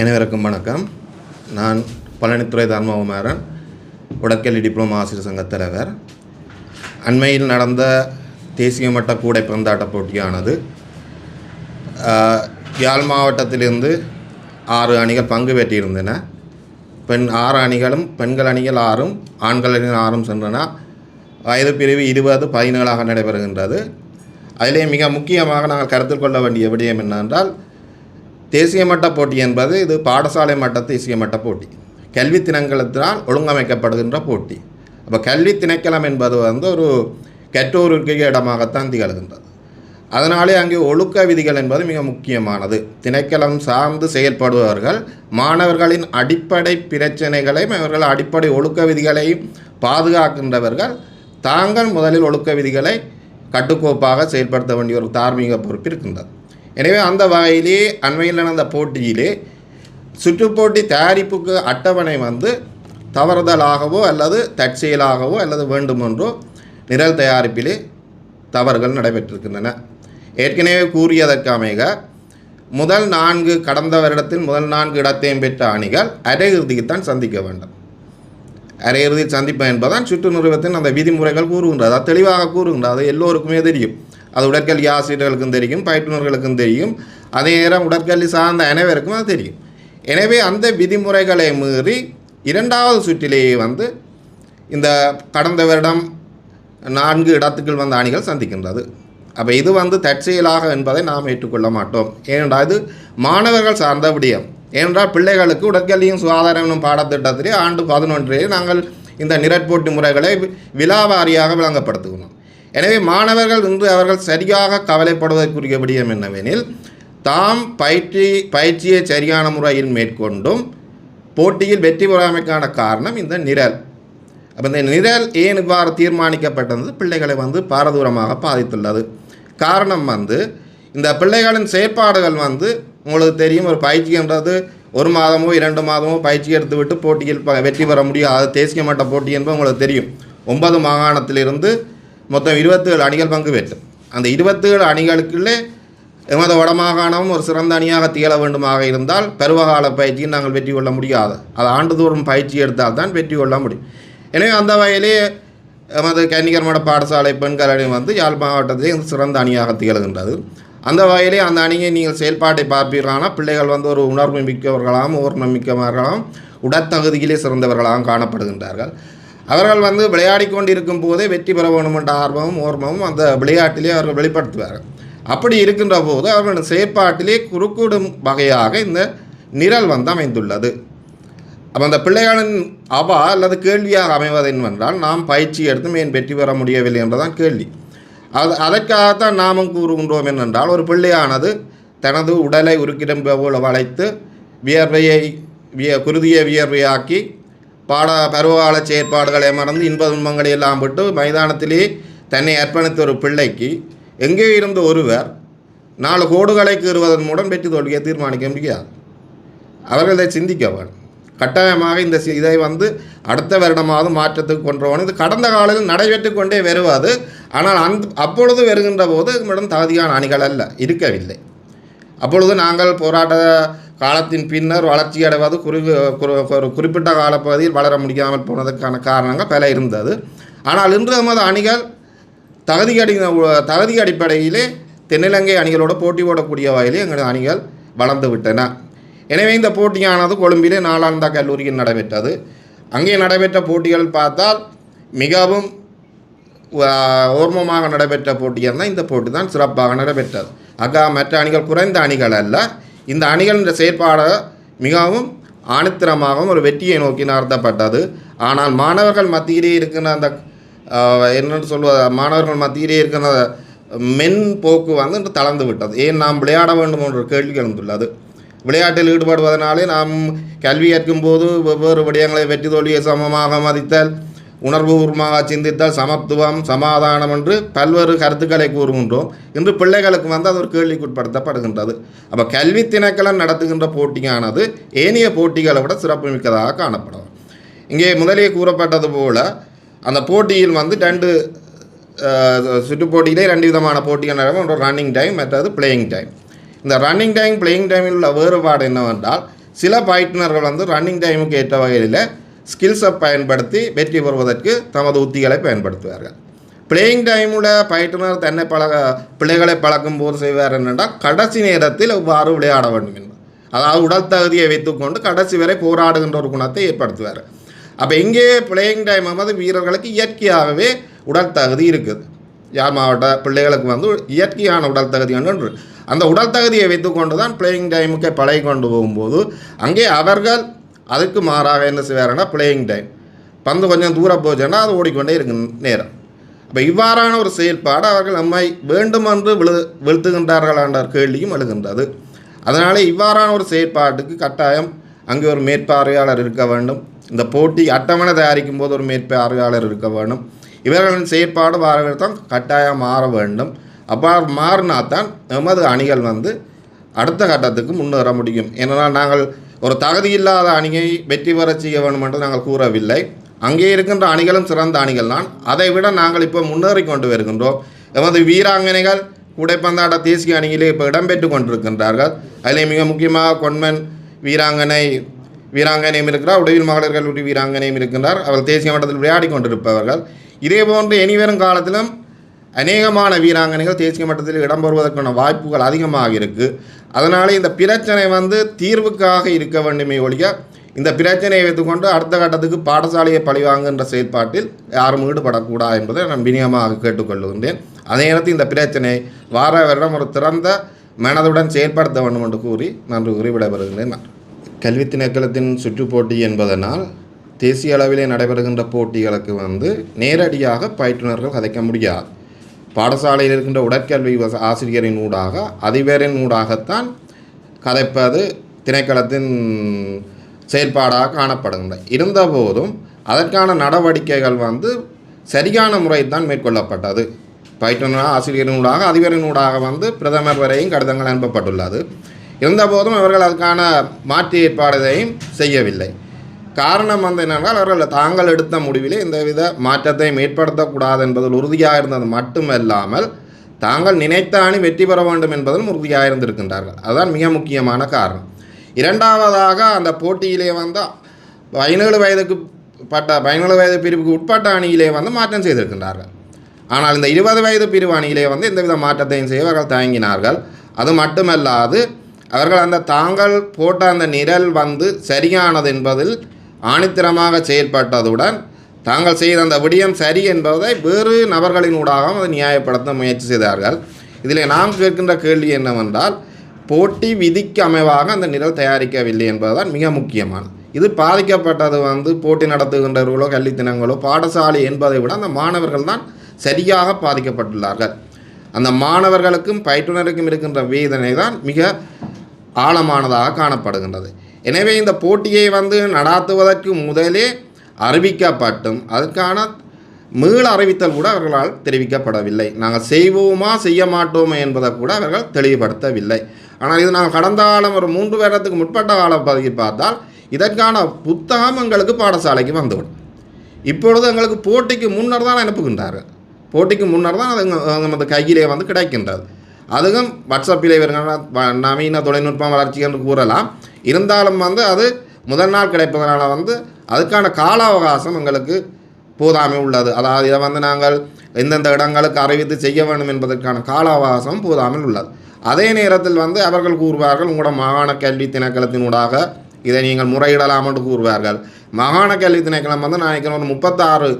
அனைவருக்கும் வணக்கம். நான் பழனித்துறை தர்மகுமாரன் உடற்கல்வி டிப்ளமா ஆசிரியர் சங்க தலைவர். அண்மையில் நடந்த தேசிய மட்ட கூடை பந்தாட்ட போட்டியானது யாழ் மாவட்டத்திலிருந்து ஆறு அணிகள் பங்கு பெற்றிருந்தன. பெண் ஆறு அணிகளும் பெண்கள் அணிகள் ஆறும் ஆண்கள் அணிகள் ஆறும் சென்றன. வயது பிரிவு இருபது பதினேழாக நடைபெறுகின்றது. அதிலே மிக முக்கியமாக நாங்கள் கருத்தில் கொள்ள வேண்டிய விடயம் என்னென்றால் தேசிய மட்ட போட்டி என்பது இது பாடசாலை மட்ட தேசிய மட்ட போட்டி. கல்வி திணைக்களத்தினால் ஒழுங்கமைக்கப்படுகின்ற போட்டி. அப்போ கல்வி திணைக்களம் என்பது வந்து ஒரு கற்றோருக்கு இடமாகத்தான் திகழ்கின்றது. அதனாலே அங்கே ஒழுக்க விதிகள் என்பது மிக முக்கியமானது. திணைக்களம் சார்ந்து செயல்படுபவர்கள் மாணவர்களின் அடிப்படை பிரச்சனைகளையும் அவர்கள் அடிப்படை ஒழுக்க விதிகளையும் பாதுகாக்கின்றவர்கள் தாங்கள் முதலில் ஒழுக்க விதிகளை கட்டுக்கோப்பாக செயல்படுத்த வேண்டிய ஒரு தார்மீக பொறுப்பு இருக்கின்றது. எனவே அந்த வகையிலே அண்மையில் நடந்த போட்டியிலே சுற்றுப்போட்டி தயாரிப்புக்கு அட்டவணை வந்து தவறுதலாகவோ அல்லது தற்செயலாகவோ அல்லது வேண்டுமென்றோ நிரல் தயாரிப்பிலே தவறுகள் நடைபெற்றிருக்கின்றன. ஏற்கனவே கூறியதற்காக முதல் நான்கு கடந்த வருடத்தில் முதல் நான்கு இடத்தையும் பெற்ற அணிகள் அரையிறுதிக்குத்தான் சந்திக்க வேண்டும். அரையிறுதி சந்திப்பு என்பதுதான் சுற்று நிறுவனத்தின் அந்த விதிமுறைகள் கூறுகின்றது. அது தெளிவாக கூறுகின்றது. அது எல்லோருக்குமே தெரியும். அது உடற்கல்வி ஆசிரியர்களுக்கும் தெரியும் பயிற்றுநர்களுக்கும் தெரியும். அதே நேரம் உடற்கல்வி சார்ந்த அனைவருக்கும் அது தெரியும். எனவே அந்த விதிமுறைகளை மீறி இரண்டாவது சுற்றிலேயே வந்து இந்த கடந்த வருடம் நான்கு இடத்துக்குள் வந்த அணிகள் சந்திக்கின்றது. அப்போ இது வந்து தற்செயலாக என்பதை நாம் ஏற்றுக்கொள்ள மாட்டோம். ஏனென்றால் இது மாணவர்கள் சார்ந்த விடயம். ஏனென்றால் பிள்ளைகளுக்கு உடற்கல்வியும் சுகாதாரம் என்னும் பாடத்திட்டத்திலே ஆண்டு பதினொன்றிலே நாங்கள் இந்த நிரட்போட்டி முறைகளை விழாவாரியாக விலாவாரியாக விளங்கப்படுத்துகிறோம். எனவே மாணவர்கள் இன்று அவர்கள் சரியாக கவலைப்படுவதற்குரிய விடயம் என்னவெனில் தாம் பயிற்சி பயிற்சியை சரியான முறையில் மேற்கொண்டும் போட்டியில் வெற்றி பெறாமைக்கான காரணம் இந்த நிரல். அப்போ இந்த நிரல் ஏன் இவ்வாறு தீர்மானிக்கப்பட்டது? பிள்ளைகளை வந்து பாரதூரமாக பாதித்துள்ளது. காரணம் வந்து இந்த பிள்ளைகளின் செயற்பாடுகள் வந்து உங்களுக்கு தெரியும் ஒரு பயிற்சின்றது ஒரு மாதமோ இரண்டு மாதமோ பயிற்சி எடுத்துவிட்டு போட்டியில் வெற்றி பெற முடியாது. தேசிய மட்ட போட்டி என்பது உங்களுக்கு தெரியும். ஒன்பது மாகாணத்திலிருந்து மொத்தம் இருபத்தேழு அணிகள் பங்கு பெற்றும் அந்த இருபத்தேழு அணிகளுக்குள்ளே எமது வடமாகாணமும் ஒரு சிறந்த அணியாக திகழ வேண்டுமாக இருந்தால் பருவகால பயிற்சியும் நாங்கள் வெற்றி கொள்ள முடியாது. அது ஆண்டுதோறும் பயிற்சி எடுத்தால் தான் வெற்றி கொள்ள முடியும். எனவே அந்த வகையிலே எமது கன்னிகர் மட பாடசாலை பெண்கள் அணி வந்து யாழ் மாவட்டத்திலே சிறந்த அணியாக திகழ்கின்றது. அந்த வகையிலே அந்த அணியை நீங்கள் செயல்பாட்டை பார்ப்பீர்களானால் பிள்ளைகள் வந்து ஒரு உணர்வு மிக்கவர்களாகவும் ஓர்மம் மிக்கவர்களாகவும் உடற்தகுதியிலே சிறந்தவர்களாகவும் காணப்படுகின்றார்கள். அவர்கள் வந்து விளையாடி கொண்டிருக்கும் போதே வெற்றி பெற வேண்டும் என்ற ஆர்வமும் ஓர்மமும் அந்த விளையாட்டிலே அவர்கள் வெளிப்படுத்துவார்கள். அப்படி இருக்கின்ற போது அவர்களின் செயற்பாட்டிலே குறுக்கிடும் வகையாக இந்த நிரல் வந்து அமைந்துள்ளது. அப்போ அந்த பிள்ளைகளின் அவா அல்லது கேள்வியாக அமைவது என்னவென்றால் நாம் பயிற்சி எடுத்தும் ஏன் வெற்றி பெற முடியவில்லை என்றுதான் கேள்வி. அது அதற்காகத்தான் நாமும் கூறுகின்றோம் என்னென்றால் ஒரு பிள்ளையானது தனது உடலை உருக்கிடம் போல வளைத்து வியர்வையை விய குருதியை வியர்வையாக்கி பாட பருவகால செயற்பாடுகளை மறந்து இன்ப துன்பங்களை எல்லாம் விட்டு மைதானத்திலே தன்னை அர்ப்பணித்த ஒரு பிள்ளைக்கு எங்கே இருந்த ஒருவர் நாலு கோடுகளை கீறுவதன் மூலம் வெற்றி தோல்வியை தீர்மானிக்க முடியாது. அவர்கள் இதை சிந்திக்க வேண்டும் கட்டாயமாக இந்த சி- இதை வந்து அடுத்த வருடமாவது மாற்றத்துக்கு கொண்டு இது கடந்த காலத்தில் நடைபெற்று கொண்டே வருவாது. ஆனால் அந்த அப்பொழுது வருகின்ற போது நம்மிடம் தகுதியான அணிகள் அல்ல. இருக்கவில்லை. அப்பொழுது நாங்கள் போராட்ட காலத்தின் பின்னர் வளர்ச்சி அடைவது குறி ஒரு குறிப்பிட்ட காலப்பகுதியில் வளர முடியாமல் போனதற்கான காரணங்கள் பல இருந்தது. ஆனால் இன்று நமது அணிகள் தகுதி அடி தகுதி அடிப்படையிலே தென்னிலங்கை அணிகளோடு போட்டி போடக்கூடிய வகையில் எங்களது அணிகள் வளர்ந்து விட்டன. எனவே இந்த போட்டியானது கொழும்பிலே நாளாந்தா கல்லூரியில் நடைபெற்றது. அங்கே நடைபெற்ற போட்டிகள் பார்த்தால் மிகவும் ஓர்மமாக நடைபெற்ற போட்டியாக தான் இந்த போட்டி தான் சிறப்பாக நடைபெற்றது. அக்கா மற்ற அணிகள் குறைந்த அணிகள் அல்ல. இந்த அணிகள் என்ற செயற்பாடு மிகவும் ஆணித்திரமாகவும் ஒரு வெற்றியை நோக்கி நடத்தப்பட்டது ஆனால் மாணவர்கள் மத்தியிலே இருக்கின்ற அந்த என்னென்னு சொல்வது மாணவர்கள் மத்தியிலே இருக்கின்ற மென் போக்கு வந்து இன்று தளர்ந்து விட்டது. ஏன் நாம் விளையாட வேண்டும் என்ற கேள்வி எழுந்துள்ளது. விளையாட்டில் ஈடுபடுவதனாலே நாம் கல்வி கற்கும் போது வெவ்வேறு விடயங்களை வெற்றி தோல்வியை சமமாக மதித்தல் உணர்வுபூர்வமாக சிந்தித்தால் சமத்துவம் சமாதானம் என்று பல்வேறு கருத்துக்களை கூறுகின்றோம். இன்று பிள்ளைகளுக்கு வந்து அது ஒரு கேள்விக்குட்படுத்தப்படுகின்றது. அப்போ கல்வி திணைக்களம் நடத்துகின்ற போட்டியானது ஏனைய போட்டிகளை விட சிறப்புமிக்கதாக காணப்படும். இங்கே முதலே கூறப்பட்டது போல் அந்த போட்டியில் வந்து ரெண்டு சுற்றுப்போட்டியிலே ரெண்டு விதமான போட்டிகள் நடக்கும். ஒன்று ரன்னிங் டைம் மற்றது பிளேயிங் டைம் இந்த ரன்னிங் டைம் பிளேயிங் டைமில் உள்ள வேறுபாடு என்னவென்றால் சில பயிற்றுனர்கள் வந்து ரன்னிங் டைமுக்கு ஏற்ற வகையில் ஸ்கில்ஸை பயன்படுத்தி வெற்றி பெறுவதற்கு தமது உத்திகளை பயன்படுத்துவார்கள். பிளேயிங் டைமில் பயிற்றுனர் தன்னை பழக பிள்ளைகளை பழக்கும் போது செய்வார் என்னென்றால் கடைசி நேரத்தில் இவ்வாறு விளையாட வேண்டும் என்று அதாவது உடல் தகுதியை வைத்துக்கொண்டு கடைசி வரை போராடுகின்ற ஒரு குணத்தை ஏற்படுத்துவார். அப்போ இங்கே பிளேயிங் டைம் வந்து வீரர்களுக்கு இயற்கையாகவே உடல் தகுதி இருக்குது. யாழ் மாவட்ட பிள்ளைகளுக்கு வந்து இயற்கையான உடல் தகுதி ஒன்று அந்த உடல் தகுதியை வைத்துக்கொண்டு தான் பிளேயிங் டைமுக்கு பழகி கொண்டு போகும்போது அங்கே அவர்கள் அதுக்கு மாறாக என்ன செய்வாருன்னா பிளேயிங் டைம் பந்து கொஞ்சம் தூரம் போச்சுன்னா அது ஓடிக்கொண்டே இருக்கும் நேரம். அப்போ இவ்வாறான ஒரு செயல்பாடு அவர்கள் நம்மை வேண்டுமென்று விழு வீழ்த்துகின்றார்கள் என்ற கேள்வியும் எழுகின்றது. அதனால் இவ்வாறான ஒரு செயற்பாட்டுக்கு கட்டாயம் அங்கே ஒரு மேற்பார்வையாளர் இருக்க வேண்டும். இந்த போட்டி அட்டவணை தயாரிக்கும் போது ஒரு மேற்பார்வையாளர் இருக்க வேண்டும். இவர்களின் செயற்பாடு வார தான் கட்டாயம் மாற வேண்டும். அவ்வாறு மாறினா தான் எமது அணிகள் வந்து அடுத்த கட்டத்துக்கு முன்னேற முடியும். ஏன்னா நாங்கள் ஒரு தகுதியில்லாத அணியை வெற்றி பெறச் செய்ய வேண்டும் என்று நாங்கள் கூறவில்லை. அங்கே இருக்கின்ற அணிகளும் சிறந்த அணிகள் தான். அதை விட நாங்கள் இப்போ முன்னேறி கொண்டு வருகின்றோம். எமது வீராங்கனைகள் கூடைப்பந்தாட்ட தேசிய அணியிலே இப்போ இடம்பெற்று கொண்டிருக்கின்றார்கள். அதில் மிக முக்கியமாக கொன்மன் வீராங்கனை வீராங்கனையும் இருக்கிறார். உடவில் மகளிர் கல்லூரி வீராங்கனையும் இருக்கின்றார். அவர் தேசிய மட்டத்தில் விளையாடி கொண்டிருப்பவர்கள். இதே போன்று இனிவரும் காலத்திலும் அநேகமான வீராங்கனைகள் தேசிய மட்டத்தில் இடம்பெறுவதற்கான வாய்ப்புகள் அதிகமாக இருக்குது அதனால் இந்த பிரச்சனை வந்து தீர்வுக்காக இருக்க வேண்டுமே ஒழிய இந்த பிரச்சனையை வைத்துக்கொண்டு அடுத்த கட்டத்துக்கு பாடசாலையை பழிவாங்குகின்ற செயற்பாட்டில் யாரும் ஈடுபடக்கூடாது என்பதை நான் வினியமாக கேட்டுக்கொள்கின்றேன். அதே நேரத்தில் இந்த பிரச்சனை வார வருடம் ஒரு திறந்த மனதுடன் செயற்படுத்த வேண்டும் என்று கூறி நன்றி கூறி விடைபெறுகின்றேன். கல்வி திணைக்களத்தின் சுற்றுப்போட்டி என்பதனால் தேசிய அளவிலே நடைபெறுகின்ற போட்டிகளுக்கு வந்து நேரடியாக பயிற்றுனர்கள் கதைக்க முடியாது. பாடசாலையில் இருக்கின்ற உடற்கல்வி ஆசிரியரின் ஊடாக அதிபரின் ஊடாகத்தான் கதைப்பது திணைக்களத்தின் செயற்பாடாக காணப்படுகின்றன இருந்தபோதும் அதற்கான நடவடிக்கைகள் வந்து சரியான முறையில் தான் மேற்கொள்ளப்பட்டது. பயிற்றுனர் ஆசிரியரினூடாக அதிபரினூடாக வந்து பிரதமர் வரையும் கடிதங்கள் அனுப்பப்பட்டுள்ளது. இருந்தபோதும் அவர்கள் அதுக்கான மாற்று ஏற்பாடுகளையும் செய்யவில்லை. காரணம் வந்து என்னென்றால் அவர்கள் தாங்கள் எடுத்த முடிவிலே எந்தவித மாற்றத்தையும் ஏற்படுத்தக்கூடாது என்பதில் உறுதியாக இருந்தது மட்டுமல்லாமல் தாங்கள் நினைத்த அணி வெற்றி பெற வேண்டும் என்பதிலும் உறுதியாக இருந்திருக்கின்றார்கள் அதுதான் மிக முக்கியமான காரணம். இரண்டாவதாக அந்த போட்டியிலே வந்து பதினேழு வயதுக்கு பட்ட பதினேழு வயது பிரிவுக்கு உட்பட்ட அணியிலே வந்து மாற்றம் செய்திருக்கின்றார்கள். ஆனால் இந்த இருபது வயது பிரிவு அணியிலே வந்து எந்தவித மாற்றத்தையும் செய்ய அவர்கள் தயங்கினார்கள். அது மட்டுமல்லாது அவர்கள் அந்த தாங்கள் போட்ட அந்த நிரல் வந்து சரியானது என்பதில் ஆணித்தரமாக செயல்பட்டதுடன் தாங்கள் செய்த அந்த விடயம் சரி என்பதை வேறு நபர்களின் ஊடாகவும் அதை நியாயப்படுத்த முயற்சி செய்தார்கள். இதில் நாம் கேட்கின்ற கேள்வி என்னவென்றால் போட்டி விதிக்கு அமைவாக அந்த நிரல் தயாரிக்கவில்லை என்பதுதான் மிக முக்கியமானது. இது பாதிக்கப்பட்டது வந்து போட்டி நடத்துகின்றவர்களோ கல்வித்தினங்களோ பாடசாலை என்பதை விட அந்த மாணவர்கள் தான் சரியாக பாதிக்கப்பட்டுள்ளார்கள். அந்த மாணவர்களுக்கும் பயிற்றுனருக்கும் இருக்கின்ற வேதனை தான் மிக ஆழமானதாக காணப்படுகின்றது. எனவே இந்த போட்டியை வந்து நடாத்துவதற்கு முதலே அறிவிக்கப்பட்டும். அதற்கான மீள அறிவித்தல் கூட அவர்களால் தெரிவிக்கப்படவில்லை. நாங்கள் செய்வோமா செய்ய மாட்டோமா என்பதை கூட அவர்கள் தெளிவுபடுத்தவில்லை. ஆனால் இது நாங்கள் கடந்த காலம் ஒரு மூன்று வருடத்துக்கு முற்பட்ட கால பதவி பார்த்தால் இதற்கான புத்தகம் எங்களுக்கு பாடசாலைக்கு வந்துவிடும். இப்பொழுது எங்களுக்கு போட்டிக்கு முன்னர் தான் அனுப்புகின்றார்கள். போட்டிக்கு முன்னர் தான் அது எங்க- நமது கையிலே வந்து கிடைக்கின்றது. அதுவும் வாட்ஸ்அப்பில் இவர்கள் நவீன தொழில்நுட்பம் வளர்ச்சி என்று கூறலாம். இருந்தாலும் வந்து அது முதல் நாள் கிடைப்பதனால வந்து அதுக்கான கால அவகாசம் எங்களுக்கு போதாமை உள்ளது. அதாவது இதை வந்து நாங்கள் எந்தெந்த இடங்களுக்கு அறிவித்து செய்ய வேண்டும் என்பதற்கான கால அவகாசம் போதாமல் உள்ளது. அதே நேரத்தில் வந்து அவர்கள் கூறுவார்கள் உங்களோட மாகாண கல்வி திணைக்களத்தினூடாக இதை நீங்கள் முறையிடலாம் என்று கூறுவார்கள். மாகாண கல்வி திணைக்களம் வந்து நான் ஒரு முப்பத்தாறு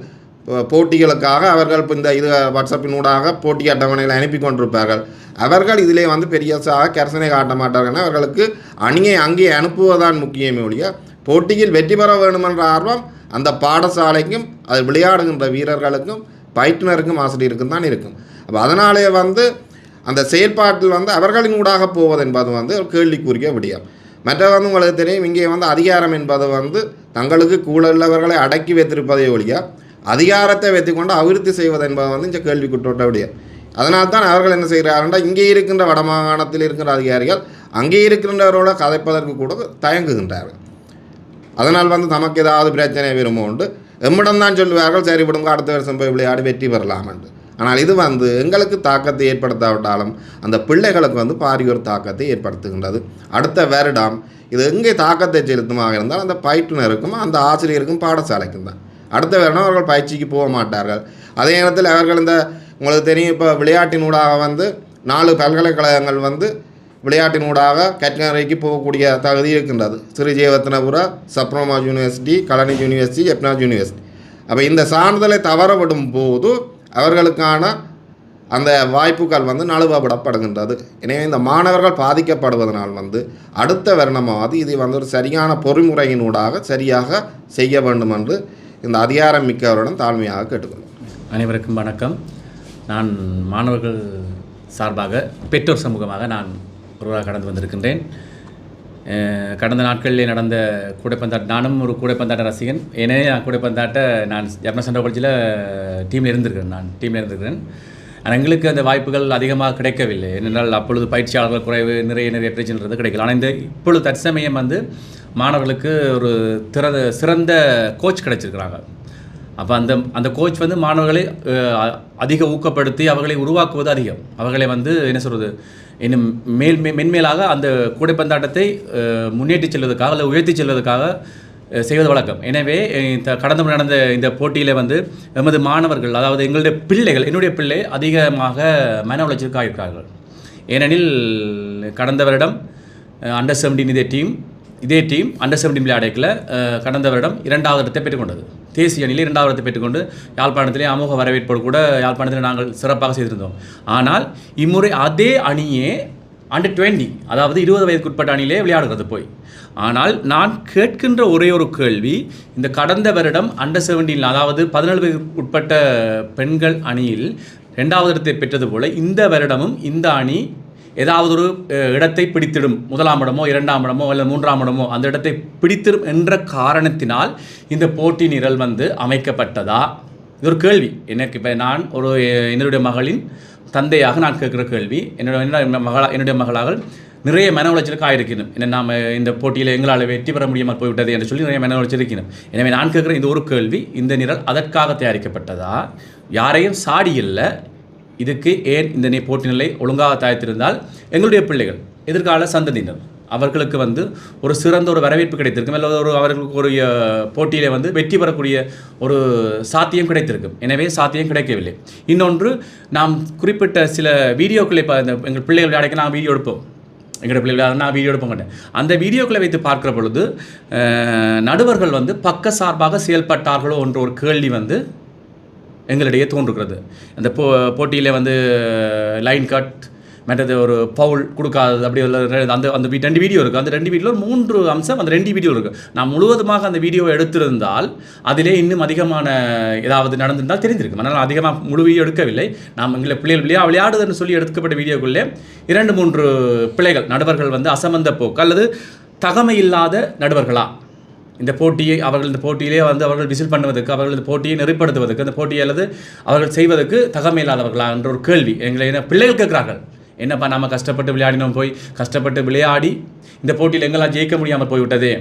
போட்டிகளுக்காக அவர்கள் இப்போ இந்த இது வாட்ஸ்அப்பினூடாக போட்டி அட்டவணையில் அனுப்பி கொண்டிருப்பார்கள். அவர்கள் இதிலே வந்து பெரியசாக கரசனை காட்ட மாட்டார்கள். அவர்களுக்கு அணியை அங்கே அனுப்புவதுதான் முக்கியமே ஒழிய போட்டியில் வெற்றி பெற வேண்டுமென்ற ஆர்வம் அந்த பாடசாலைக்கும் அது விளையாடுகின்ற வீரர்களுக்கும் பயிற்றுனருக்கும் ஆசிரியருக்கும் தான் இருக்கும். அப்போ அதனாலே வந்து அந்த செயல்பாட்டில் வந்து அவர்களின் ஊடாக போவது என்பது வந்து ஒரு கேள்விக்குரிய விடயம். மற்ற வந்து உங்களுக்கு தெரியும் இங்கே வந்து அதிகாரம் என்பது வந்து தங்களுக்கு கூட உள்ளவர்களை அடக்கி வைத்திருப்பதை ஒழிய அதிகாரத்தை வைத்துக்கொண்டு அபிவிருத்தி செய்வது என்பது வந்து இந்த கேள்விக்குட்பட்ட அதனால் தான் அவர்கள் என்ன செய்கிறார்கள்னா இங்கே இருக்கின்ற வடமாகாணத்தில் இருக்கின்ற அதிகாரிகள் அங்கே இருக்கின்றவரோட கதைப்பதற்கு கூட தயங்குகின்றார்கள். அதனால் வந்து நமக்கு ஏதாவது பிரச்சனை வருமோ உண்டு. எம்மிடம் தான் சொல்லுவார்கள் சரி விடுங்க அடுத்த வருஷம் போய் விளையாடி வெற்றி பெறலாம் என்று. ஆனால் இது வந்து எங்களுக்கு தாக்கத்தை ஏற்படுத்தாவிட்டாலும் அந்த பிள்ளைகளுக்கு வந்து பாரிய ஒரு தாக்கத்தை ஏற்படுத்துகின்றது. அடுத்த வருடம் இது எங்கே தாக்கத்தை செலுத்துமாக இருந்தால் அந்த பயிற்றுனருக்கும் அந்த ஆசிரியருக்கும் பாடசாலைக்கும் தான். அடுத்த வருடம் அவர்கள் பயிற்சிக்கு போக மாட்டார்கள். அதே நேரத்தில் அவர்கள் இந்த உங்களுக்கு தெரியும் இப்போ விளையாட்டினூடாக வந்து நாலு பல்கலைக்கழகங்கள் வந்து விளையாட்டினூடாக கற்கரைக்கு போகக்கூடிய தகுதி இருக்கின்றது. ஸ்ரீஜெயவத்தனபுரா சப்ரோமா யூனிவர்சிட்டி கலனி யூனிவர்சிட்டி எப்னாஜ் யூனிவர்சிட்டி. அப்போ இந்த சான்றிதழை தவறவிடும் போது அவர்களுக்கான அந்த வாய்ப்புகள் வந்து நழுவப்படப்படுகின்றது. எனவே இந்த மாணவர்கள் பாதிக்கப்படுவதனால் வந்து அடுத்த வருணமாவது இது வந்து ஒரு சரியான பொறிமுறையினூடாக சரியாக செய்ய வேண்டும் என்று இந்த அதிகாரம் மிக்கவருடன் தாழ்மையாக கேட்டுக்கொள்கிறேன் அனைவருக்கும் வணக்கம். நான் மாணவர்கள் சார்பாக பெற்றோர் சமூகமாக நான் ஒருவராக கடந்து வந்திருக்கின்றேன். கடந்த நாட்களில் நடந்த கூடைப்பந்தாட்ட நானும் ஒரு கூடைப்பந்தாட்ட ரசிகன். ஏனே நான் கூடைப்பந்தாட்ட நான் ஜப்னா காலேஜில் டீமில் இருந்திருக்கிறேன். நான் டீமில் இருந்திருக்கிறேன். ஆனால் எங்களுக்கு அந்த வாய்ப்புகள் அதிகமாக கிடைக்கவில்லை. ஏனென்றால் அப்பொழுது பயிற்சியாளர்கள் குறைவு நிறைய நிறைய பிரச்சனைன்றது கிடைக்கல. ஆனால் இந்த இப்பொழுது தற்சமயம் வந்து மாணவர்களுக்கு ஒரு திறந்த சிறந்த கோச் கிடைச்சிருக்கிறாங்க. அப்போ அந்த அந்த கோச் வந்து மாணவர்களை அதிக ஊக்கப்படுத்தி அவர்களை உருவாக்குவது அதிகம். அவர்களை வந்து என்ன சொல்கிறது இன்னும் மேல் மே- மென்மேலாக அந்த கூடைப்பந்தாட்டத்தை முன்னேற்றி முன்னேற்றிச் செல்வதற்காக அல்லது உயர்த்தி செல்வதற்காக செய்வது வழக்கம். எனவே இந்த கடந்த நடந்த இந்த போட்டியில் வந்து எமது மாணவர்கள் அதாவது எங்களுடைய பிள்ளைகள் என்னுடைய பிள்ளை அதிகமாக மன உளைச்சலுக்கு இருக்கிறார்கள் ஏனெனில் கடந்த வருடம் அண்டர் செவன்டீன் இதே டீம் இதே டீம் அண்டர் செவன்டீன் விளையாடைக்கில் கடந்த வருடம் இரண்டாவது இடத்தை பெற்றுக்கொண்டது. தேசிய அணியில் இரண்டாவது இடத்தை பெற்றுக்கொண்டு யாழ்ப்பாணத்திலே அமோக வரவேற்போடு கூட யாழ்ப்பாணத்தில் நாங்கள் சிறப்பாக செய்திருந்தோம். ஆனால் இம்முறை அதே அணியே அண்டர் டுவெண்ட்டி அதாவது இருபது வயதுக்குட்பட்ட அணியிலே விளையாடுகிறது போய். ஆனால் நான் கேட்கின்ற ஒரே ஒரு கேள்வி இந்த கடந்த வருடம் அண்டர் செவன்டீன் அதாவது பதினேழு வயதுக்கு உட்பட்ட பெண்கள் அணியில் ரெண்டாவது இடத்தை பெற்றது போல இந்த வருடமும் இந்த அணி ஏதாவது ஒரு இடத்தை பிடித்திடும். முதலாம் இடமோ இரண்டாம் இடமோ அல்லது மூன்றாம் இடமோ அந்த இடத்தை பிடித்திடும் என்ற காரணத்தினால் இந்த போட்டி நிரல் வந்து அமைக்கப்பட்டதா? இது ஒரு கேள்வி. எனக்கு இப்போ நான் ஒரு என்னுடைய மகளின் தந்தையாக நான் கேட்குற கேள்வி. என்னுடைய என்னுடைய மகளா என்னுடைய மகளாக நிறைய மன உளைச்சலுக்கு ஆயிருக்கணும். என்ன நாம் இந்த போட்டியில் எங்களால் வெற்றி பெற முடியாமல் போய்விட்டது என்று சொல்லி நிறைய மன உளைச்சல் இருக்கணும் எனவே நான் கேட்குற இந்த ஒரு கேள்வி இந்த நிரல் அதற்காக தயாரிக்கப்பட்டதா? யாரையும் சாடி இல்லை. இதுக்கு ஏன் இந்த நீ போட்டி நிலை ஒழுங்காக தயாரித்திருந்தால்? எங்களுடைய பிள்ளைகள் எதிர்கால சந்ததியினர் அவர்களுக்கு வந்து ஒரு சிறந்த ஒரு வரவேற்பு கிடைத்திருக்கும். அல்லது ஒரு அவர்களுக்கு ஒரு போட்டியில் வந்து வெற்றி பெறக்கூடிய ஒரு சாத்தியம் கிடைத்திருக்கும். எனவே சாத்தியம் கிடைக்கவில்லை. இன்னொன்று நாம் குறிப்பிட்ட சில வீடியோக்களை இப்போ எங்கள் பிள்ளைகள் விளையாடைக்கு நான் வீடியோ எடுப்போம். எங்களோட பிள்ளைகளை நான் வீடியோ எடுப்ப மாட்டேன் அந்த வீடியோக்களை வைத்து பார்க்குற பொழுது நடுவர்கள் வந்து பக்க சார்பாக செயல்பட்டார்களோ என்ற ஒரு கேள்வி வந்து எங்களிடையே தோன்றுகிறது. அந்த போ போட்டியில் வந்து லைன் கட் மற்றது ஒரு பவுல் கொடுக்காதது அப்படி உள்ள அந்த அந்த ரெண்டு வீடியோ இருக்குது அந்த ரெண்டு வீடியோவில் மூன்று அம்சம் அந்த ரெண்டு வீடியோ இருக்குது நான் முழுவதுமாக அந்த வீடியோவை எடுத்திருந்தால் அதிலே இன்னும் அதிகமான ஏதாவது நடந்திருந்தால் தெரிஞ்சிருக்கும் அதனால் அதிகமாக முழு வீடியோ எடுக்கவில்லை. நாம் எங்களை பிள்ளைகள் விளையா விளையாடுதுன்னு சொல்லி எடுக்கப்பட்ட வீடியோக்குள்ளே இரண்டு மூன்று பிள்ளைகள் நடுவர்கள் வந்து அசமந்த போக்கு அல்லது தகமை இல்லாத நடுவர்களா? இந்த போட்டியை அவர்கள் இந்த போட்டியிலே வந்து அவர்கள் விசில் பண்ணுவதற்கு அவர்கள் இந்த போட்டியை நெறிப்படுத்துவதற்கு அந்த போட்டியை அல்லது அவர்கள் செய்வதற்கு தகமை இல்லாதவர்களா என்ற ஒரு கேள்வி எங்களை என்ன பிள்ளைகள் கேட்குறார்கள். என்னப்பா நம்ம கஷ்டப்பட்டு விளையாடினோம் போய் கஷ்டப்பட்டு விளையாடி இந்த போட்டியில் எங்கெல்லாம் ஜெயிக்க முடியாமல் போய்விட்டதே.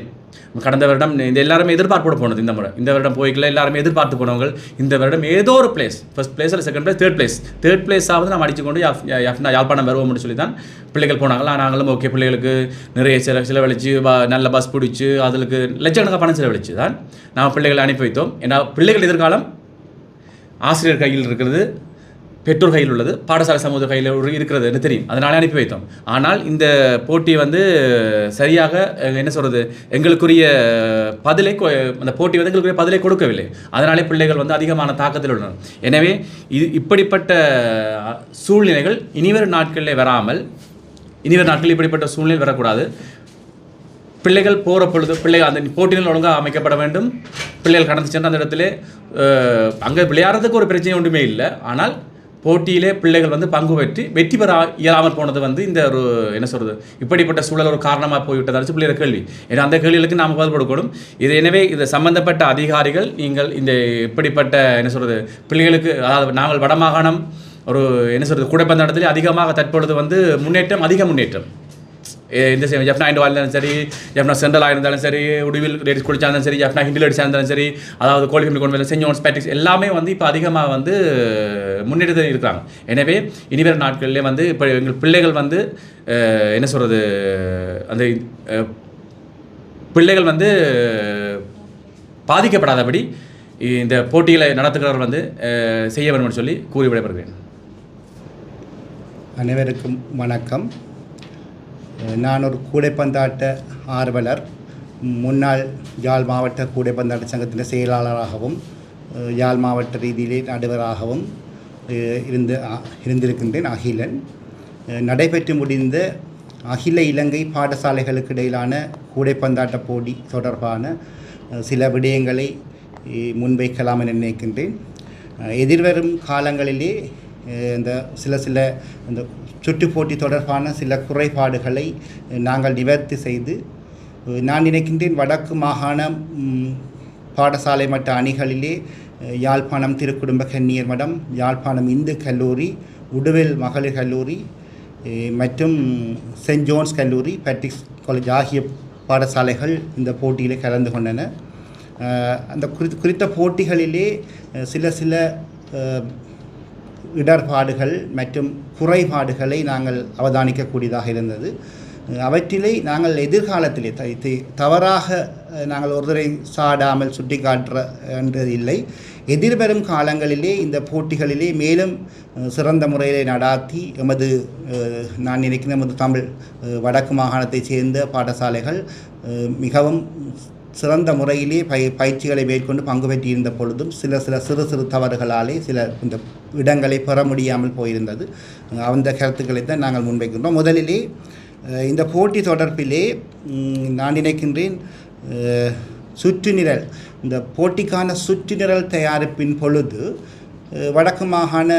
கடந்த வருடம் இந்த எல்லாருமே எதிர்பார்ப்போட போனது இந்த முறை. இந்த வருடம் போய்க்கல எல்லாருமே எதிர்பார்த்து போனவங்க இந்த வருடம் ஏதோ ஒரு பிளேஸ் ஃபர்ஸ்ட் பிளேஸ் இல்லை second place third place third பிளேஸாவது நம்ம அடிச்சுக்கொண்டு யாஃப்னா யாழ்ப்பாணம் வருவோம்னு சொல்லி தான் பிள்ளைகள் போனாங்களா நாங்களும் ஓகே பிள்ளைகளுக்கு நிறைய செல செலவழிச்சு ப- நல்ல பஸ் பிடிச்சி அதுக்கு லட்சக்கணக்காக பணம் செலவழிச்சு தான் நாம் பிள்ளைகளை அனுப்பி வைத்தோம். ஏன்னா பிள்ளைகள் எதிர்காலம் ஆசிரியர் கையில் இருக்கிறது. பெற்றோர் கையில் உள்ளது பாடசாலை சமூக கையில் இருக்கிறது என்று தெரியும். அதனால் அனுப்பி வைத்தோம். ஆனால் இந்த போட்டி வந்து சரியாக என்ன சொல்கிறது எங்களுக்குரிய பதிலை அந்த போட்டி வந்து எங்களுக்குரிய பதிலை கொடுக்கவில்லை. அதனாலே பிள்ளைகள் வந்து அதிகமான தாக்கத்தில் உள்ளனர். எனவே இது இப்படிப்பட்ட சூழ்நிலைகள் இனிவரும் நாட்களில் வராமல் இனிவரும் நாட்களில் இப்படிப்பட்ட சூழ்நிலை வரக்கூடாது. பிள்ளைகள் போகிற பொழுது பிள்ளைகள் அந்த போட்டிகள் ஒழுங்காக அமைக்கப்பட வேண்டும். பிள்ளைகள் கடந்து சென்ற அந்த இடத்துல அங்கே விளையாடுறதுக்கு ஒரு பிரச்சனை ஒன்றுமே இல்லை. ஆனால் போட்டியிலே பிள்ளைகள் வந்து பங்கு பெற்று வெற்றி பெற இயலாமல் போனது வந்து இந்த ஒரு என்ன சொல்கிறது இப்படிப்பட்ட சூழல் ஒரு காரணமாக போய்விட்டதாச்சு பிள்ளைகள் கேள்வி. ஏன்னா அந்த கேள்விகளுக்கு நாம் பதில் கொடுக்கணும். இது எனவே இது சம்பந்தப்பட்ட அதிகாரிகள் நீங்கள் இந்த இப்படிப்பட்ட என்ன சொல்கிறது பிள்ளைகளுக்கு அதாவது நாங்கள் வடமாகாணம் ஒரு என்ன சொல்கிறது கூடைப்பந்தாட்டத்திலே அதிகமாக தற்பொழுது வந்து முன்னேற்றம் அதிக முன்னேற்றம். எந்த சே- ஜப்னா இண்டோவா இருந்தாலும் சரி ஜப்னா சென்ட்ரல் இருந்தாலும் சரி உடுவில் லேடிஸ் குளிச்சா இருந்தாலும் சரி ஜப்னா ஹிண்டில் அடிச்சா இருந்தாலும் சரி அதாவது கோழிஃபேமிலி கொண்டு சென்ட் செஞ்சோன்ஸ் பேட்டிக்ஸ் எல்லாமே வந்து இப்போ அதிகமாக வந்து முன்னெடுத்து இருக்கிறாங்க எனவே இனிவர நாட்களிலே வந்து இப்போ எங்கள் பிள்ளைகள் வந்து என்ன சொல்கிறது அந்த பிள்ளைகள் வந்து பாதிக்கப்படாதபடி இந்த போட்டிகளை நடத்துகிறவர் வந்து செய்ய வேண்டும் சொல்லி கூறி விடைபெறுகிறேன் அனைவருக்கும் வணக்கம் நான் ஒரு கூடைப்பந்தாட்ட ஆர்வலர். முன்னாள் யாழ் மாவட்ட கூடைப்பந்தாட்ட சங்கத்தின் செயலாளராகவும் யாழ் மாவட்ட ரீதியிலே நடுவராகவும் இருந்து இருந்திருக்கின்றேன் அகிலன். நடைபெற்று முடிந்த அகில இலங்கை பாடசாலைகளுக்கு இடையிலான கூடைப்பந்தாட்ட போட்டி தொடர்பான சில விடயங்களை முன்வைக்கலாம் என நினைக்கின்றேன். எதிர்வரும் காலங்களிலே இந்த சில சில இந்த சுற்றுப் போட்டி தொடர்பான சில குறைபாடுகளை நாங்கள் நிவர்த்தி செய்து நான் நினைக்கின்றேன் வடக்கு மாகாணம் பாடசாலை மட்ட அணிகளிலே யாழ்ப்பாணம் திருக்குடும்ப கன்னியர் மடம் யாழ்ப்பாணம் இந்து கல்லூரி உடுவில் மகளிர் கல்லூரி மற்றும் சென்ட் ஜோன்ஸ் கல்லூரி பேட்ரிக்ஸ் காலேஜ் ஆகிய பாடசாலைகள் இந்த போட்டியிலே கலந்து கொண்டன. அந்த குறித்த குறித்த போட்டிகளிலே சில சில இடர்பாடுகள் மற்றும் குறைபாடுகளை நாங்கள் அவதானிக்கக்கூடியதாக இருந்தது. அவற்றிலே நாங்கள் எதிர்காலத்திலே த- தவறாக நாங்கள் ஒருதரை சாடாமல் சுட்டிக்காட்டுற என்றது இல்லை. எதிர்வரும் காலங்களிலே இந்த போட்டிகளிலே மேலும் சிறந்த முறையிலே நடாத்தி எமது நான் நினைக்கிறேன் எமது தமிழ் வடக்கு மாகாணத்தைச் சேர்ந்த பாடசாலைகள் மிகவும் சிறந்த முறையிலே பய பயிற்சிகளை மேற்கொண்டு பங்கு பெற்றிருந்த பொழுதும் சில சில சிறு சிறு தவறுகளாலே சில இந்த இடங்களை பெற முடியாமல் போயிருந்தது. அந்த கருத்துக்களை தான் நாங்கள் முன்வைக்கின்றோம். முதலிலே இந்த போட்டி தொடர்பிலே நான் நினைக்கின்றேன் சுற்றுநிரல் இந்த போட்டிக்கான சுற்றுநிரல் தயாரிப்பின் பொழுது வடக்கு மாகாண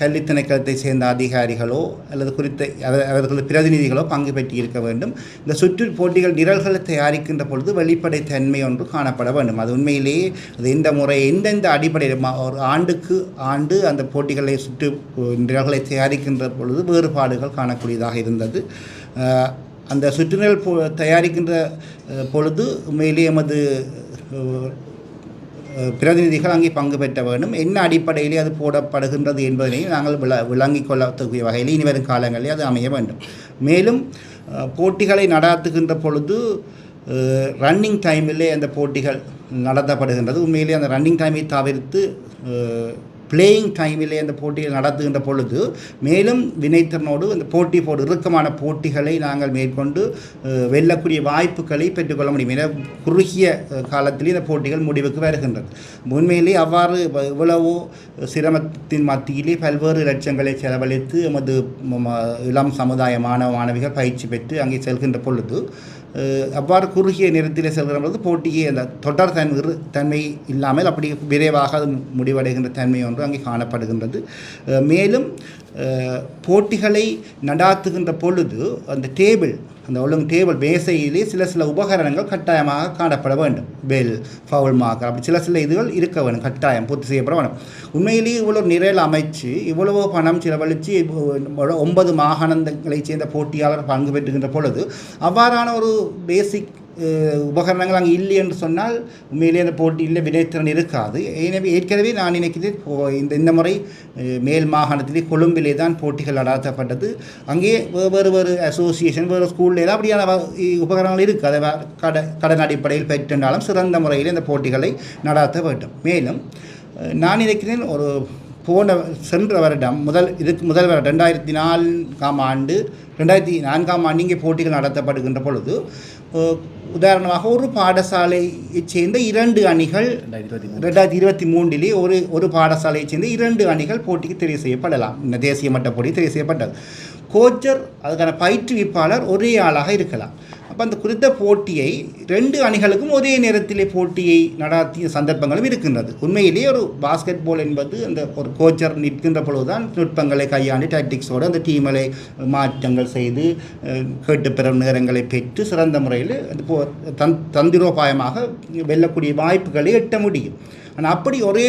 கல்வி திணைக்களத்தை சேர்ந்த அதிகாரிகளோ அல்லது குறித்த அவர்களது பிரதிநிதிகளோ பங்கு பெற்றிருக்க வேண்டும். இந்த சுற்று போட்டிகள் நிரல்களை தயாரிக்கின்ற பொழுது வெளிப்படை தன்மை ஒன்று காணப்பட வேண்டும். அது உண்மையிலேயே அது எந்த முறை எந்தெந்த அடிப்படையில் ஒரு ஆண்டுக்கு ஆண்டு அந்த போட்டிகளை சுற்று நிரல்களை தயாரிக்கின்ற பொழுது வேறுபாடுகள் காணக்கூடியதாக இருந்தது. அந்த சுற்றுநிரல் தயாரிக்கின்ற பொழுது உண்மையிலேயே எமது பிரதிநிதிகள் அங்கே பங்கு பெற்ற வேண்டும் என்ன அடிப்படையிலே அது போடப்படுகின்றது என்பதனையும் நாங்கள் விள விளங்கிக் கொள்ளக்கூடிய வகையில் இனிவரும் காலங்களில் அது அமைய வேண்டும். மேலும் போட்டிகளை நடாத்துகின்ற பொழுது ரன்னிங் டைமிலே அந்த போட்டிகள் நடத்தப்படுகின்றது. உண்மையிலே அந்த ரன்னிங் டைமை தவிர்த்து பிளேயிங் டைமிலே அந்த போட்டிகள் நடத்துகின்ற பொழுது மேலும் வினைத்திறனோடு அந்த போட்டி போடு இறுக்கமான போட்டிகளை நாங்கள் மேற்கொண்டு வெல்லக்கூடிய வாய்ப்புகளை பெற்றுக்கொள்ள முடியும். என குறுகிய காலத்திலே இந்த போட்டிகள் முடிவுக்கு வருகின்றது. உண்மையிலே அவ்வாறு இவ்வளவோ சிரமத்தின் மத்தியிலே பல்வேறு லட்சங்களை செலவழித்து எமது இளம் சமுதாய மாணவ மாணவிகள் பயிற்சி பெற்று அங்கே செல்கின்ற பொழுது அவ்வாறு குறுகிய நேரத்தில் செல்கிற பொழுது போட்டியை அந்த தொடர் தன் தன்மை இல்லாமல் அப்படி விரைவாக அது முடிவடைகின்ற தன்மை ஒன்று அங்கே காணப்படுகின்றது. மேலும் போட்டிகளை நடாத்துகின்ற பொழுது அந்த டேபிள் அந்த ஒழுங்கு டேபிள் பேசையிலே சில சில உபகரணங்கள் கட்டாயமாக காணப்பட வேண்டும். பெல் ஃபவுல் மார்க்கர் அப்படி சில சில இதுகள் இருக்க வேணும் கட்டாயம் பூர்த்தி செய்யப்பட வேணும் உண்மையிலேயே இவ்வளோ நிரல் அமைச்சு இவ்வளவோ பணம் செலவழித்து ஒன்பது மாகாணங்களைச் சேர்ந்த போட்டியாளர் பங்கு பெற்றுகின்ற பொழுது அவ்வாறான ஒரு பேசிக் உபகரணங்கள் அங்கே இல்லை என்று சொன்னால் உண்மையிலே அந்த போட்டியில் வினைத்திறன் இருக்காது. எனவே ஏற்கனவே நான் நினைக்கிறேன் இந்த இந்த முறை மேல் மாகாணத்திலே கொழும்பிலே தான் போட்டிகள் நடாத்தப்பட்டது. அங்கே வேறு வேறு அசோசியேஷன் வேறு ஸ்கூலில் எல்லாம் அப்படியான உபகரணங்கள் இருக்குது அதை கட கடன் அடிப்படையில் பெற்றிருந்தாலும் சிறந்த முறையில் இந்த போட்டிகளை நடாத்த வேண்டும். மேலும் நான் நினைக்கிறேன் ஒரு போன சென்ற வருடம் முதல் இதுக்கு முதல் வருடம் ரெண்டாயிரத்தி நான்காம் ஆண்டு ரெண்டாயிரத்தி நான்காம் ஆண்டு இங்கே போட்டிகள் நடத்தப்படுகின்ற பொழுது உதாரணமாக ஒரு பாடசாலையைச் சேர்ந்த இரண்டு அணிகள் ரெண்டாயிரத்தி இருபத்தி மூன்றிலே ஒரு ஒரு பாடசாலையைச் சேர்ந்த இரண்டு அணிகள் போட்டிக்கு தெரிவு செய்யப்படலாம். இந்த தேசிய மட்ட போட்டி தெரிவு செய்யப்பட்டது. கோச்சர் அதுக்கான பயிற்றுவிப்பாளர் ஒரே ஆளாக இருக்கலாம். அப்போ அந்த குறித்த போட்டியை ரெண்டு அணிகளுக்கும் ஒரே நேரத்திலே போட்டியை நடாத்திய சந்தர்ப்பங்களும் இருக்கின்றது. உண்மையிலேயே ஒரு பாஸ்கெட் பால் என்பது அந்த ஒரு கோச்சர் நிற்கின்ற பொழுதுதான் நுட்பங்களை கையாண்டு டாக்டிக்ஸோடு அந்த டீமலை மாற்றங்கள் செய்து கேட்டு பெறும் நேரங்களை பெற்று சிறந்த முறையில் அது போ தந் தந்திரோபாயமாக வெல்லக்கூடிய வாய்ப்புகளை எட்ட முடியும். ஆனால் அப்படி ஒரே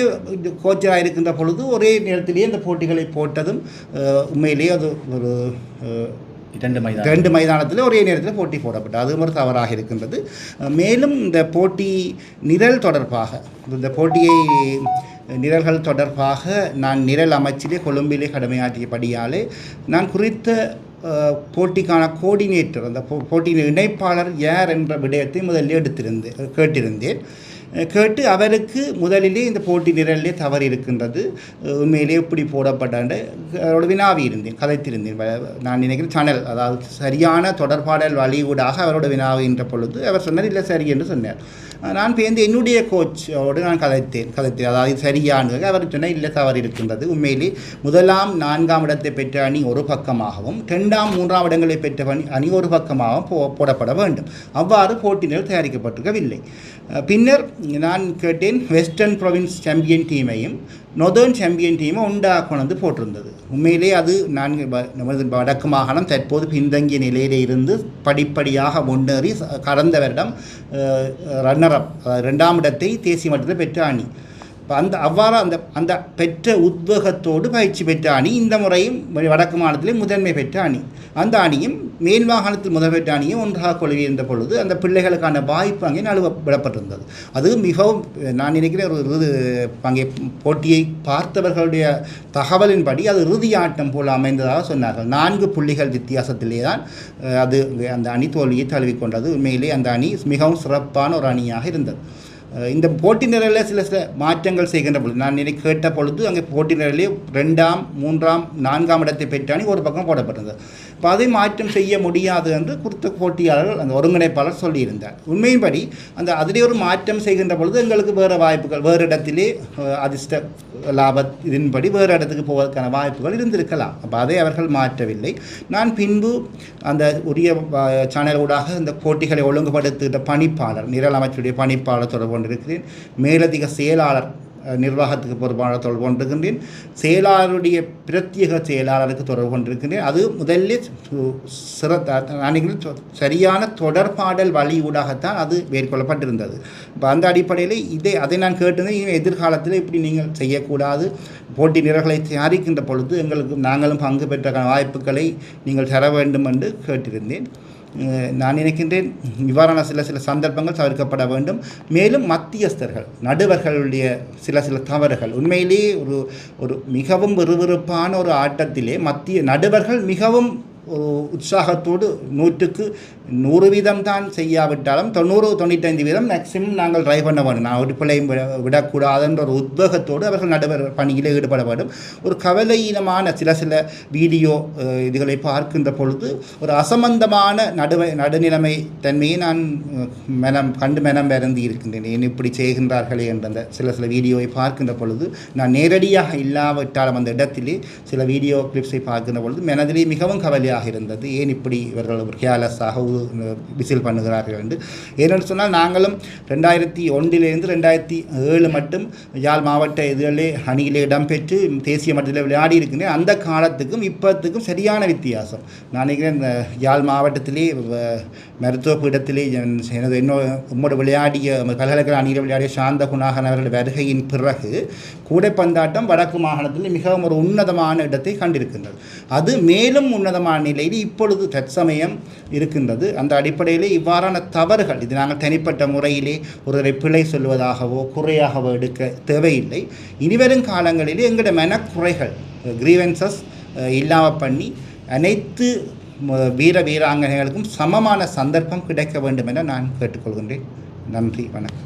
கோச்சராக இருக்கின்ற பொழுது ஒரே நேரத்திலேயே அந்த போட்டிகளை போட்டதும் உண்மையிலேயே அது ஒரு இரண்டு மைதானம் ரெண்டு மைதானத்தில் ஒரே நேரத்தில் போட்டி போடப்பட்டது. அதுவும் ஒரு தவறாக இருக்கின்றது. மேலும் இந்த போட்டி நிரல் தொடர்பாக இந்த போட்டியை நிரல்கள் தொடர்பாக நான் நிரல் அமைச்சிலே கொழும்பிலே கடமையாற்றியபடியாலே நான் குறித்த போட்டிக்கான கோஆர்டினேட்டர் அந்த போ- போட்டியின் இணைப்பாளர் யார் என்ற விடயத்தை முதலில் எடுத்திருந்தேன் கேட்டிருந்தேன். கேட்டு அவருக்கு முதலிலே இந்த போட்டி நிரலிலே தவறு இருக்கின்றது. உண்மையிலே இப்படி போடப்பட்டாண்டு அவரோட வினாவி இருந்தேன் கதைத்திருந்தேன். நான் நினைக்கிறேன் சேனல் அதாவது சரியான தொடர்பாடல் வழியூடாக அவரோட வினாவுகின்ற பொழுது அவர் சொன்னார் இல்லை சரி என்று சொன்னார். நான் பேருந்து என்னுடைய கோச்சோடு நான் கதைத்தேன் கதைத்தேன் அதாவது சரியானது அவர் சொன்னால் இல்லை தவறு இருக்கின்றது உண்மையிலே முதலாம் நான்காம் இடத்தை பெற்ற அணி ஒரு பக்கமாகவும் ரெண்டாம் மூன்றாம் இடங்களை பெற்ற அணி அணி ஒரு பக்கமாகவும் போ போடப்பட வேண்டும் அவ்வாறு போட்டிகள் தயாரிக்கப்பட்டிருக்கவில்லை பின்னர் நான் கேட்டேன் வெஸ்டர்ன் ப்ரொவின்ஸ் சாம்பியன் டீமையும் நொதர்ன் சாம்பியன் டீமை உண்டா கொண்டு போட்டிருந்தது உண்மையிலே அது நான் நமது வடக்கு மாகாணம் தற்போது பின்தங்கிய நிலையிலே இருந்து படிப்படியாக முன்னேறி கடந்த வருடம் ரன்னர் ரெண்டாம் இடத்தை தேசிய மட்டத்தில் பெற்ற அணி. இப்போ அந்த அவ்வாறு அந்த அந்த பெற்ற உத்வேகத்தோடு பயிற்சி பெற்ற அணி இந்த முறையும் வடக்கு மாநிலத்திலே முதன்மை பெற்ற அணி. அந்த அணியும் மேல் மாகாணத்தில் முதல் பெற்ற அணியும் ஒன்றாக கொள்கின்ற பொழுது அந்த பிள்ளைகளுக்கான வாய்ப்பு அங்கே நழுவ விடப்பட்டிருந்தது. அது மிகவும் நான் நினைக்கிறேன் ஒரு இறுதி அங்கே போட்டியை பார்த்தவர்களுடைய தகவலின்படி அது இறுதி ஆட்டம் போல் அமைந்ததாக சொன்னார்கள். நான்கு புள்ளிகள் வித்தியாசத்திலே தான் அது அந்த அணி தோல்வியை தழுவிக்கொண்டது. உண்மையிலே அந்த அணி மிகவும் சிறப்பான ஒரு அணியாக இருந்தது. இந்த போட்டி நிரலில் சில சில மாற்றங்கள் செய்கின்ற பொழுது நான் நினை கேட்ட பொழுது அங்கே போட்டி நிரலே ரெண்டாம் மூன்றாம் நான்காம் இடத்தை பெற்றாணி ஒரு பக்கம் போடப்பட்டது. இப்போ அதை மாற்றம் செய்ய முடியாது என்று குறித்த போட்டியாளர்கள் அந்த ஒருங்கிணைப்பாளர் சொல்லியிருந்தார். உண்மையின்படி அந்த அதிலே ஒரு மாற்றம் செய்கின்ற பொழுது எங்களுக்கு வேறு வாய்ப்புகள் வேறு இடத்திலே அதிர்ஷ்ட லாப இதன்படி வேறு இடத்துக்கு போவதற்கான வாய்ப்புகள் இருந்திருக்கலாம். அப்போ அதை அவர்கள் மாற்றவில்லை. நான் பின்பு அந்த உரிய சேனல் ஊடாக இந்த போட்டிகளை ஒழுங்குபடுத்துகிற பணிப்பாளர் நிரல் அமைச்சருடைய பணிப்பாளர் தொடர்பு கொண்டிருக்கிறேன். மேலதிக செயலாளர் நிர்வாகத்துக்கு பொறுப்பான தொடர்பு கொண்டிருக்கின்றேன். செயலாளருடைய பிரத்யேக செயலாளருக்கு தொடர்பு கொண்டிருக்கின்றேன். அது முதலில் சு- சிறந்த நான் சரியான தொடர்பாடல் வழியூடாகத்தான் அது மேற்கொள்ளப்பட்டிருந்தது. இப்போ அந்த அடிப்படையில் இதை அதை நான் கேட்டிருந்தேன். இனி எதிர்காலத்தில் இப்படி நீங்கள் செய்யக்கூடாது. போட்டி நிரல்களை தயாரிக்கின்ற பொழுது எங்களுக்கு நாங்களும் பங்கு பெற்ற வாய்ப்புகளை நீங்கள் தர வேண்டும் என்று கேட்டிருந்தேன். நான் நினைக்கின்றேன் இவ்வாறான சில சில சந்தர்ப்பங்கள் தவிர்க்கப்பட வேண்டும். மேலும் மத்தியஸ்தர்கள் நடுவர்களுடைய சில சில தவறுகள். உண்மையிலேயே ஒரு ஒரு மிகவும் விறுவிறுப்பான ஒரு ஆட்டத்திலே மத்திய நடுவர்கள் மிகவும் உற்சாகத்தோடு நூற்றுக்கு நூறு வீதம் தான் செய்யாவிட்டாலும் தொண்ணூறு தொண்ணூத்தைந்து வீதம் மேக்சிமம் நாங்கள் ட்ரை பண்ண வேண்டும். நான் ஒரு பிள்ளையும் விட விடக்கூடாதுன்ற ஒரு உத்வேகத்தோடு அவர்கள் நடுவர் பணியில் ஈடுபட வேண்டும். ஒரு கவலையீனமான சில சில வீடியோ இதுகளை பார்க்கின்ற பொழுது ஒரு அசம்பந்தமான நடுவை நடுநிலைமை தன்மையை நான் மனம் கண்டு மனம் வருந்தி இருக்கின்றேன். ஏன் இப்படி செய்கின்றார்களே என்ற அந்த சில சில வீடியோவை பார்க்கின்ற பொழுது நான் நேரடியாக இல்லாவிட்டாலும் அந்த இடத்திலே சில வீடியோ கிளிப்ஸை பார்க்கின்ற பொழுது மனதிலே மிகவும் கவலையாக இருந்தது. ஏன் இப்படி இவர்கள் ஒரு கேர்லெஸ்ஸாக விசில் பண்ணுகிறார்கள் என்று. ஏனென்று சொன்னால் நாங்களும் ரெண்டாயிரத்தி ஒன்றிலிருந்து ரெண்டாயிரத்தி ஏழு மட்டும் யாழ் மாவட்ட இதுகளிலே அணியிலே இடம்பெற்று தேசிய மட்டத்தில் விளையாடி இருக்கின்றேன். அந்த காலத்துக்கும் இப்போத்துக்கும் சரியான வித்தியாசம். நான் நினைக்கிறேன் இந்த யாழ் மாவட்டத்திலே மருத்துவ பீடத்திலே எனது என்னோட உம்மோடு விளையாடிய பல்கலைக்கழக அணியில் விளையாடிய சாந்த குணாகன் அவர்கள் வருகையின் பிறகு கூடைப்பந்தாட்டம் வடக்கு மாகாணத்தில் மிகவும் ஒரு உன்னதமான இடத்தை கண்டிருக்கின்றது. அது மேலும் உன்னதமான நிலையில் இப்பொழுது தற்சமயம் இருக்கின்றது. அந்த அடிப்படையில் இவ்வாறான தவறுகள் இது நாங்கள் தனிப்பட்ட முறையிலே ஒருவரை பிழை சொல்வதாகவோ குறையாகவோ எடுக்க தேவையில்லை. இனிவரும் காலங்களிலே எங்களோட மனக்குறைகள் கிரீவன்சஸ் இல்லாமல் பண்ணி அனைத்து வீர வீராங்கனைகளுக்கும் சமமான சந்தர்ப்பம் கிடைக்க வேண்டும் என நான் கேட்டுக்கொள்கின்றேன். நன்றி வணக்கம்.